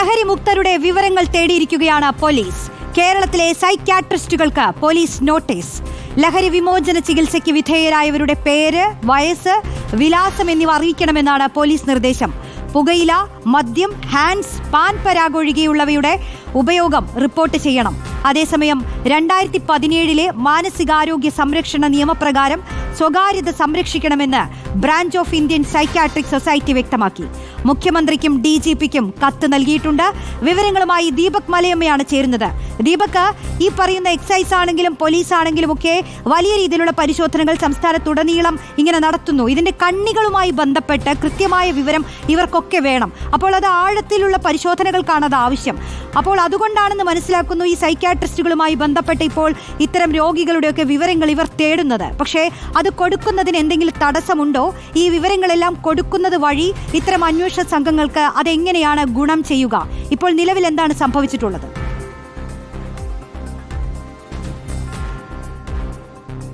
ലഹരി മുക്തരുടെ വിവരങ്ങൾ തേടിയിരിക്കുകയാണ് പോലീസ്. കേരളത്തിലെ സൈക്യാട്രിസ്റ്റുകൾക്ക് പോലീസ് നോട്ടീസ്. ലഹരി വിമോചന ചികിത്സയ്ക്ക് വിധേയരായവരുടെ പേര് വയസ്സ് വിലാസം എന്നിവ അറിയിക്കണമെന്നാണ് പോലീസ് നിർദ്ദേശം. പുകയില മദ്യം ഹാൻഡ്സ് പാൻ പരാഗ് ഒഴികെയുള്ളവയുടെ ഉപയോഗം റിപ്പോർട്ട് ചെയ്യണം. അതേസമയം രണ്ടായിരത്തി പതിനേഴിലെ മാനസികാരോഗ്യ സംരക്ഷണ നിയമപ്രകാരം സ്വകാര്യത സംരക്ഷിക്കണമെന്ന് branch of Indian psychiatric society വ്യക്തമാക്കി. മുഖ്യമന്ത്രിക്കും ഡി ജി പിക്കും കത്ത് നൽകിയിട്ടുണ്ട്. വിവരങ്ങളുമായി ദീപക് മലയമ്മയാണ് ചേരുന്നത്. ദീപക് ഈ പറയുന്ന എക്സൈസ് ആണെങ്കിലും പോലീസ് ആണെങ്കിലും ഒക്കെ വലിയ രീതിയിലുള്ള പരിശോധനകൾ സംസ്ഥാനത്തുടനീളം ഇങ്ങനെ നടത്തുന്നു. ഇതിന്റെ കണ്ണികളുമായി ബന്ധപ്പെട്ട് കൃത്യമായ വിവരം ഇവർക്കൊക്കെ വേണം. അപ്പോൾ അത് ആഴത്തിലുള്ള പരിശോധനകൾക്കാണ് അത് ആവശ്യം. അപ്പോൾ അതുകൊണ്ടാണെന്ന് മനസ്സിലാക്കുന്നു ഈ സൈക്യാട്രിസ്റ്റുകളുമായി ബന്ധപ്പെട്ട് ഇപ്പോൾ ഇത്തരം രോഗികളുടെയൊക്കെ വിവരങ്ങൾ ഇവർ തേടുന്നത്. പക്ഷേ അത് കൊടുക്കുന്നതിന് എന്തെങ്കിലും തടസ്സമുണ്ടോ? ഈ വിവരങ്ങളെല്ലാം കൊടുക്കുന്നത് വഴി ഇത്തരം അന്വേഷണ സംഘങ്ങൾക്ക് അതെങ്ങനെയാണ് ഗുണം ചെയ്യുക? ഇപ്പോൾ നിലവിൽ എന്താണ് സംഭവിച്ചിട്ടുള്ളത്?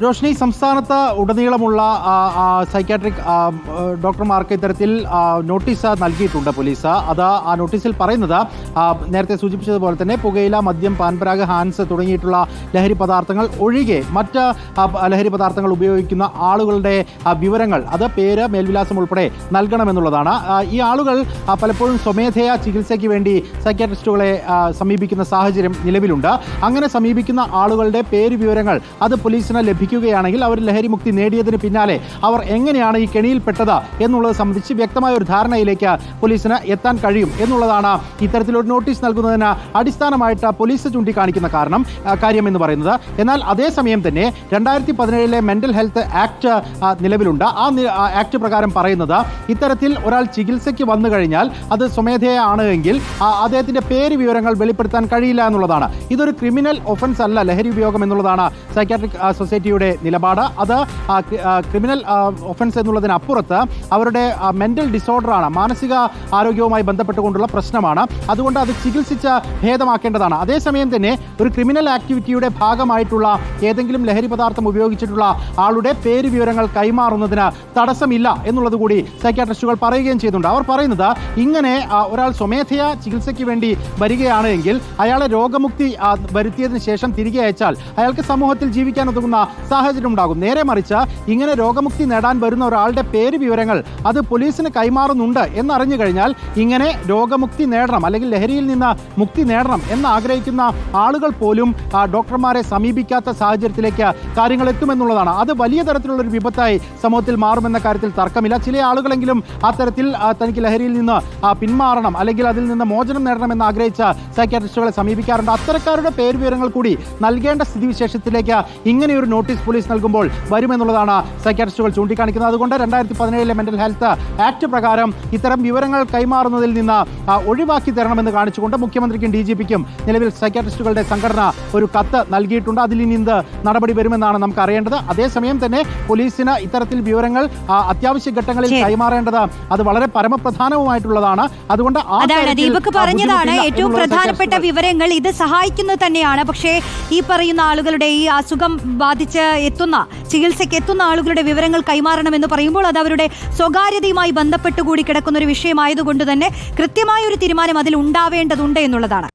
രോഷ്നി സംസ്ഥാനത്ത് ഉടനീളമുള്ള ആ, ഡോക്ടർമാർക്ക് ഇത്തരത്തിൽ നോട്ടീസ് നൽകിയിട്ടുണ്ട് പോലീസ്. അത് ആ നോട്ടീസിൽ പറയുന്നത് നേരത്തെ സൂചിപ്പിച്ചതുപോലെ തന്നെ പുകയില മദ്യം പാൻപരാഗ് ഹാൻസ് തുടങ്ങിയിട്ടുള്ള ലഹരി പദാർത്ഥങ്ങൾ ഒഴികെ മറ്റ് ലഹരി പദാർത്ഥങ്ങൾ ഉപയോഗിക്കുന്ന ആളുകളുടെ വിവരങ്ങൾ അത് പേര് മേൽവിലാസം ഉൾപ്പെടെ നൽകണമെന്നുള്ളതാണ്. ഈ ആളുകൾ പലപ്പോഴും സ്വമേധയാ ചികിത്സയ്ക്ക് വേണ്ടി സൈക്യാട്രിസ്റ്റുകളെ സമീപിക്കുന്ന സാഹചര്യം നിലവിലുണ്ട്. അങ്ങനെ സമീപിക്കുന്ന ആളുകളുടെ പേര് വിവരങ്ങൾ അത് പോലീസിന് ലഭിക്കുകയാണെങ്കിൽ അവർ ലഹരി മുക്തി നേടിയതിന് പിന്നാലെ അവർ എങ്ങനെയാണ് ഈ കെണിയിൽപ്പെട്ടത് എന്നുള്ളത് സംബന്ധിച്ച് വ്യക്തമായ ഒരു ധാരണയിലേക്ക് പോലീസിന് എത്താൻ കഴിയും എന്നുള്ളതാണ് ഇത്തരത്തിലൊരു നോട്ടീസ് നൽകുന്നതിന് അടിസ്ഥാനമായിട്ട് പോലീസ് ചൂണ്ടിക്കാണിക്കുന്ന കാരണം കാര്യം എന്ന് പറയുന്നത്. എന്നാൽ അതേസമയം തന്നെ രണ്ടായിരത്തി പതിനേഴിലെ മെന്റൽ ഹെൽത്ത് ആക്ട് നിലവിലുണ്ട്. ആ ആക്ട് പ്രകാരം പറയുന്നത് ഇത്തരത്തിൽ ഒരാൾ ചികിത്സയ്ക്ക് വന്നു കഴിഞ്ഞാൽ അത് സ്വമേധയാണ് എങ്കിൽ അദ്ദേഹത്തിന്റെ പേര് വിവരങ്ങൾ വെളിപ്പെടുത്താൻ കഴിയില്ല എന്നുള്ളതാണ്. ഇതൊരു ക്രിമിനൽ ഒഫൻസ് അല്ല ലഹരി ഉപയോഗം എന്നുള്ളതാണ് സൈക്കാട്രിക് ആ, സൊസൈറ്റിയുടെ നിലപാട്. അത് ക്രിമിനൽ ഒഫൻസ് എന്നുള്ളതിനപ്പുറത്ത് അവരുടെ മെന്റൽ ഡിസോർഡറാണ് മാനസിക ആരോഗ്യവുമായി ബന്ധപ്പെട്ടുകൊണ്ടുള്ള പ്രശ്നമാണ്. അതുകൊണ്ട് അത് ചികിത്സിച്ച് ഭേദമാക്കേണ്ടതാണ്. അതേസമയം തന്നെ ഒരു ക്രിമിനൽ ആക്ടിവിറ്റിയുടെ ഭാഗമായിട്ടുള്ള ഏതെങ്കിലും ലഹരി പദാർത്ഥം ഉപയോഗിച്ചിട്ടുള്ള ആളുടെ പേര് വിവരങ്ങൾ കൈമാറുന്നതിന് തടസ്സമില്ല എന്നുള്ളത് കൂടി സൈക്യാട്രിസ്റ്റുകൾ പറയുകയും ചെയ്യുന്നുണ്ട്. അവർ പറയുന്നത് ഇങ്ങനെ ഒരാൾ സ്വമേധയാ ചികിത്സയ്ക്ക് വേണ്ടി വരികയാണ് എങ്കിൽ അയാളെ രോഗമുക്തി വരുത്തിയതിനു ശേഷം തിരികെ അയച്ചാൽ അയാൾക്ക് സമൂഹത്തിൽ ജീവിക്കാൻ ഉതകുന്ന സാഹചര്യം ഉണ്ടാകും. നേരെ മറിച്ച് ഇങ്ങനെ രോഗമുക്തി നേടാൻ വരുന്ന ഒരാളുടെ പേര് വിവരങ്ങൾ അത് പോലീസിന് കൈമാറുന്നുണ്ട് എന്നറിഞ്ഞു കഴിഞ്ഞാൽ ഇങ്ങനെ രോഗമുക്തി നേടണം അല്ലെങ്കിൽ ലഹരിയിൽ നിന്ന് മുക്തി നേടണം എന്ന് ആഗ്രഹിക്കുന്ന ആളുകൾ പോലും ഡോക്ടർമാരെ സമീപിക്കാത്ത സാഹചര്യത്തിലേക്ക് കാര്യങ്ങൾ എത്തുമെന്നുള്ളതാണ്. അത് വലിയ തരത്തിലുള്ള ഒരു വിപത്തായി സമൂഹത്തിൽ മാറുമെന്ന കാര്യത്തിൽ തർക്കമില്ല. ചില ആളുകളെങ്കിലും അത്തരത്തിൽ തനിക്ക് ലഹരിയിൽ നിന്ന് പിന്മാറണം അല്ലെങ്കിൽ അതിൽ നിന്ന് മോചനം നേടണം എന്ന് ആഗ്രഹിച്ച സൈക്യാട്രിസ്റ്റുകളെ സമീപിക്കാറുണ്ട്. അത്തരക്കാരുടെ പേര് വിവരങ്ങൾ കൂടി നൽകേണ്ട സ്ഥിതിവിശേഷത്തിലേക്ക് ഇങ്ങനെയൊരു ഒരു നോട്ടീസ് പോലീസ് നൽകുമ്പോൾ വരുമെന്നുള്ളതാണ് സൈക്യാട്രിസ്റ്റുകൾ ചൂണ്ടിക്കാണിക്കുന്നത്. അതുകൊണ്ട് രണ്ടായിരത്തി പതിനേഴിലെ മെന്റൽ ഹെൽത്ത് ആക്ട് പ്രകാരം ഇത്തരം വിവരങ്ങൾ കൈമാറുന്നതിൽ നിന്ന് ഒഴിവാക്കി തരണമെന്ന് കാണിച്ചുകൊണ്ട് മുഖ്യമന്ത്രിക്കും ഡി ജി പിക്കും നിലവിൽ സൈക്യാട്രിസ്റ്റുകളുടെ സംഘടന ഒരു കത്ത് നൽകിയിട്ടുണ്ട്. അതിൽ ഇനി എന്ത് നടപടി വരുമെന്നാണ് നമുക്ക് അറിയേണ്ടത്. അതേസമയം തന്നെ പോലീസിന് ഇത്തരത്തിൽ വിവരങ്ങൾ അത്യാവശ്യ ഘട്ടങ്ങളിൽ. കൈമാറേണ്ടത് അത് വളരെ പരമപ്രധാനവുമായിട്ടുള്ളതാണ്. അതുകൊണ്ട് അതാണ് ദീപക് പറഞ്ഞതാണ് ഏറ്റവും പ്രധാനപ്പെട്ട വിവരങ്ങൾ ഇത് സഹായിക്കുന്നത് തന്നെയാണ്. പക്ഷേ ഈ പറയുന്ന ആളുകളുടെ ഈ അസുഖം ബാധിച്ച് എത്തുന്ന ചികിത്സയ്ക്ക് എത്തുന്ന ആളുകളുടെ വിവരങ്ങൾ കൈമാറണമെന്ന് പറയുമ്പോൾ അത് അവരുടെ സ്വകാര്യതയുമായി ബന്ധപ്പെട്ടുകൂടി കിടക്കുന്ന ഒരു വിഷയമായതുകൊണ്ട് തന്നെ കൃത്യമായ ഒരു തീരുമാനം അതിൽ ഉണ്ടാവേണ്ടതുണ്ട് എന്നുള്ളതാണ്.